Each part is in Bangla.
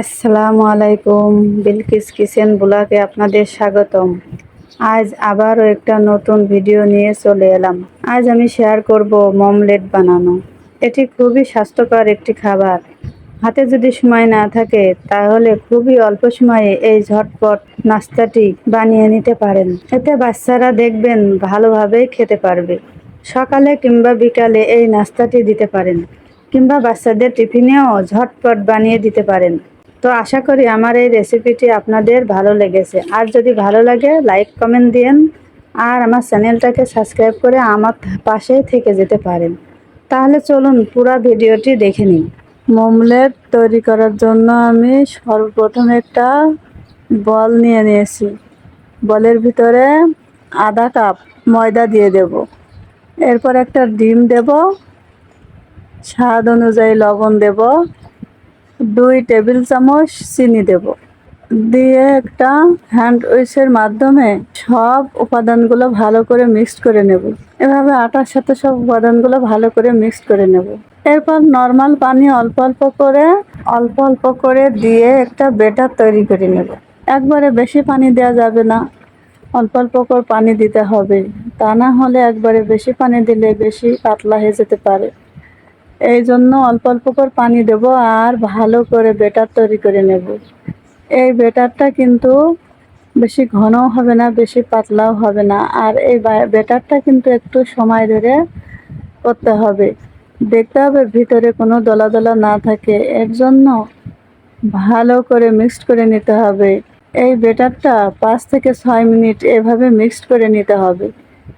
আসসালামু আলাইকুম, বিলকিস কিচেন ব্লগে আপনাদের স্বাগতম। আজ আবারও একটা নতুন ভিডিও নিয়ে চলে এলাম। আজ আমি শেয়ার করব মমলেট বানানো। এটি খুবই স্বাস্থ্যকর একটি খাবার। হাতে যদি সময় না থাকে, তাহলে খুবই অল্প সময়ে এই ঝটপট নাস্তাটি বানিয়ে নিতে পারেন। এতে বাচ্চারা দেখবেন ভালোভাবেই খেতে পারবে। সকালে কিংবা বিকালে এই নাস্তাটি দিতে পারেন, কিংবা বাচ্চাদের টিফিনেও ঝটপট বানিয়ে দিতে পারেন। তো আশা করি আমার এই রেসিপিটি আপনাদের ভালো লেগেছে। আর যদি ভালো লাগে লাইক কমেন্ট দিন আর আমার চ্যানেলটাকে সাবস্ক্রাইব করে আমার পাশেই থেকে যেতে পারেন। তাহলে চলুন পুরো ভিডিওটি দেখে নিন মমলেট তৈরি করার জন্য আমি সর্বপ্রথম একটা বল নিয়ে নিয়েছি। বলের ভিতরে আধা কাপ ময়দা দিয়ে দেব। এরপর একটা ডিম দেব। স্বাদ অনুযায়ী লবণ দেব। দুই টেবিল চামচ চিনি দেব। দিয়ে একটা হ্যান্ড উইচের মাধ্যমে সব উপাদানগুলো ভালো করে মিক্সড করে নেব। এভাবে আটার সাথে সব উপাদানগুলো ভালো করে মিক্সড করে নেব। এরপর নর্মাল পানি অল্প অল্প করে, অল্প অল্প করে দিয়ে একটা বেটার তৈরি করে নেব। একবারে বেশি পানি দেওয়া যাবে না। অল্প অল্প করে পানি দিতে হবে। তা না হলে একবারে বেশি পানি দিলে বেশি পাতলা হয়ে যেতে পারে। এই জন্য অল্প অল্প করে পানি দেব আর ভালো করে বেটার তৈরি করে নেব। এই বেটারটা কিন্তু বেশি ঘনও হবে না, বেশি পাতলাও হবে না। আর এই বেটারটা কিন্তু একটু সময় ধরে করতে হবে। দেখতে হবে ভিতরে কোনো দলা দলা না থাকে। এর জন্য ভালো করে মিক্সড করে নিতে হবে। এই বেটারটা পাঁচ থেকে ছয় মিনিট এভাবে মিক্সড করে নিতে হবে।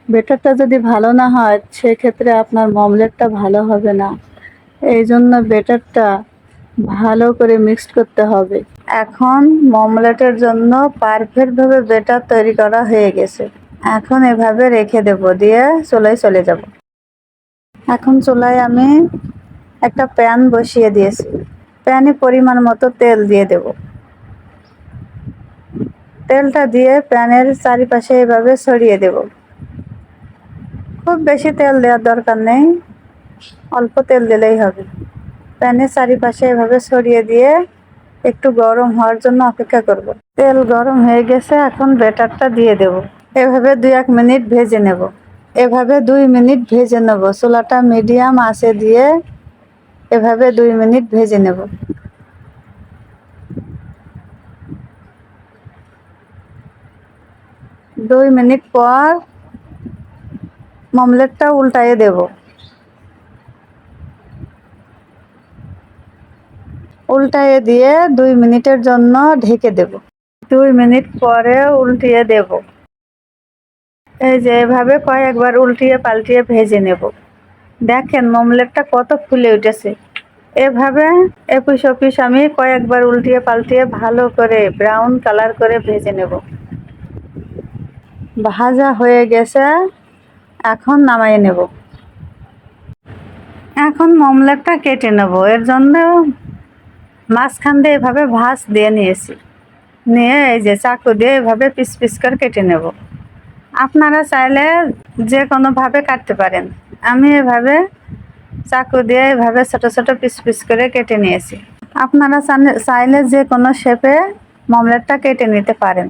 বেটারটা যদি ভালো না হয়, সেক্ষেত্রে আপনার মমলেটটা ভালো হবে না। এই জন্য বেটারটা ভালো করে মিক্সড করতে হবে। এখন মমলেটের জন্য পারফেক্টভাবে বেটার তৈরি করা হয়ে গেছে। এখন এভাবে রেখে দেব, দিয়ে চুলায় চলে যাব। এখন চুলায় আমি একটা প্যান বসিয়ে দিয়েছি। প্যানে পরিমাণ মতো তেল দিয়ে দেব। তেলটা দিয়ে প্যানের চারিপাশে এভাবে ছড়িয়ে দেব। খুব বেশি তেল দেওয়ার দরকার নেই। অল্প তেল দিলেই হবে। প্যানের চারিপাশে এভাবে ছড়িয়ে দিয়ে একটু গরম হওয়ার জন্য অপেক্ষা করব। তেল গরম হয়ে গেছে, এখন ব্যাটারটা দিয়ে দেব। এভাবে দুই এক মিনিট ভেজে নেব। এভাবে দুই মিনিট ভেজে নেব। চুলাটা মিডিয়াম আছে দিয়ে এভাবে দুই মিনিট ভেজে নেব। দুই মিনিট পর মমলেটটা উল্টাইয়ে দেব। উল্টাইয়ে দিয়ে দুই মিনিটের জন্য ঢেকে দেব। দুই মিনিট পরে উল্টিয়ে দেব। এই যে এভাবে কয়েকবার উল্টিয়ে পাল্টিয়ে ভেজে নেব। দেখেন মমলেটটা কত ফুলে উঠেছে। এভাবে এপিস অপিস আমি কয়েকবার উল্টিয়ে পাল্টিয়ে ভালো করে ব্রাউন কালার করে ভেজে নেব। ভাজা হয়ে গেছে। এখন নামাই নেব। এখন মমলেটটা কেটে নেব। এর জন্য মাঝখান দিয়ে এভাবে ভাঁজ দিয়ে নিয়েছি। নিয়ে এই যে চাকু দিয়ে এভাবে পিস পিস করে কেটে নেব। আপনারা চাইলে যে কোনোভাবে কাটতে পারেন। আমি এভাবে চাকু দিয়ে এভাবে ছোট ছোট পিস পিস করে কেটে নিয়েছি। আপনারা চাইলে যে কোনো শেপে মমলেটটা কেটে নিতে পারেন।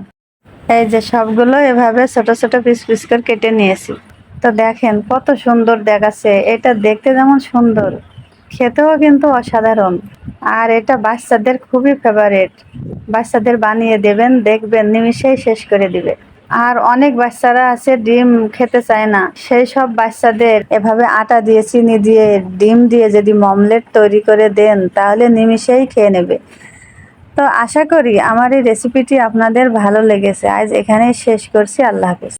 এই যে সবগুলো এভাবে ছোট ছোট পিস পিস করে কেটে নিয়েছি। তো দেখেন কত সুন্দর দেখাচ্ছে। এটা দেখতে যেমন সুন্দর, খেতেও কিন্তু অসাধারণ। আর এটা বাচ্চাদের খুবই ফেভারেট বাচ্চাদের বানিয়ে দেবেন, দেখবেন নিমিশেই শেষ করে দিবে। আর অনেক বাচ্চারা আছে, ডিম খেতে চায় না। সেই সব বাচ্চাদের এভাবে আটা দিয়ে, চিনি দিয়ে, ডিম দিয়ে যদি মমলেট তৈরি করে দেন, তাহলে নিমিশেই খেয়ে নেবে। তো আশা করি আমার এই রেসিপিটি আপনাদের ভালো লেগেছে। আজ এখানেই শেষ করছি। আল্লাহ হাফিজ।